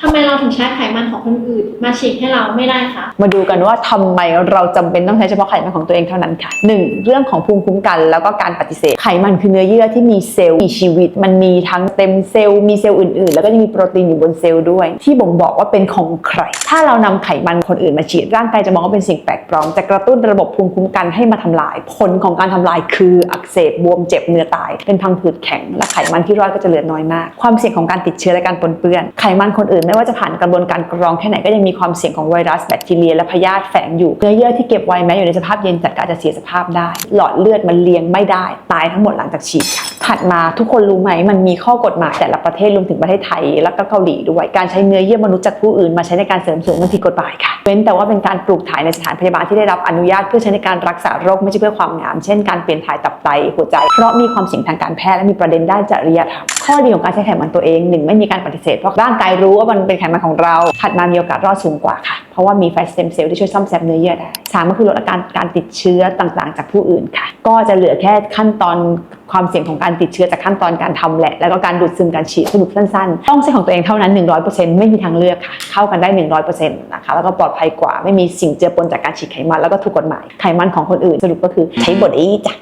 ทำไมเรา ถึงใช้ไขมันของคนอื่น มาฉีดให้เราไม่ได้คะมาดูกันว่าทำไมเราจำเป็นต้องใช้เฉพาะไขมันของตัวเองเท่านั้นค่ะ 1. เรื่องของภูมิคุ้มกันแล้วก็การปฏิเสธ ไขมันคือเนื้อเยื่อที่มีเซลล์มีชีวิต มันมีทั้งเต็มเซลล์มีเซลล์อื่นๆ แล้วก็ยังมีโปรตีนอยู่บนเซลล์ด้วย ที่บ่งบอกว่าเป็นของใคร ถ้าเรานำไขมันคนอื่นมาฉีดร่างกายจะมองว่าเป็นสิ่งแปลกปลอมจะกระตุ้นระบบภูมิคุ้มกันให้มาทำลาย ผลของการทำลายคืออักเสบบวมเจ็บเนื้อตาย เป็นพังผืดแข็งและไขมันที่รอดก็จะเหลือน้อยมาก ความเสี่ยงของการติดเชื้อและการปนเปื้อนไขมันคนอื่นไม่ว่าจะผ่านกระบวนการกรองแค่ไหนก็ยังมีความเสี่ยงของไวรัสแบคทีเรียและพยาธิแฝงอยู่เนื้อเยื่อที่เก็บไว้แม้อยู่ในสภาพเย็นจัดก็อาจจะเสียสภาพได้ หลอดเลือดมันเลี้ยงไม่ได้ ตายทั้งหมดหลังจากฉีดค่ะถัดมาทุกคนรู้ไหมมันมีข้อกฎหมายแต่ละประเทศรวมถึงประเทศไทย แล้วก็เกาหลีด้วยการใช้เนื้อเยื่อมนุษย์จากผู้อื่นมาใช้ในการเสริมสวยมันผิดกฎหมายค่ะเว้นแต่ว่าเป็นการปลูกถ่ายในสถานพยาบาลที่ได้รับอนุญาตเพื่อใช้ในการรักษาโรคไม่ใช่เพื่อความงาม เช่น การเปลี่ยนถ่ายตับไตหัวใจ เพราะมีความเสี่ยงทางการแพทย์และมีประเด็นด้านจริยธรรม ข้อดีของการใช้ไขมันตัวเองหนึ่งไม่มีการปฏิเสธเพราะร่างกายรู้ว่ามันเป็นไขมันของเราถัดมามีโอกาสรอดสูงกว่าค่ะ เพราะว่ามีแฟตสเต็มเซลล์ที่ช่วยซ่อมแซมเนื้อเยื่อได้สามก็คือลดอาการการติดเชื้อต่างๆ จากผู้อื่นค่ะ ก็จะเหลือแค่ขั้นตอนความเสี่ยงของการติดเชื้อจากขั้นตอนการทำแหละ แล้วก็การดูดซึมการฉีดสรุปสั้นๆ ต้องใช้ของตัวเองเท่านั้น 100%ไม่มีทางเลือกค่ะ เข้ากันได้ 100%นะคะแล้วก็ปลอดภัยกว่าไม่มีสิ่งเจือปนจากการฉีดไขมันแล้วก็ถูกกฎหมายไขมันของคนอื่นสรุปก็คือใช้บทอ้จ้ะ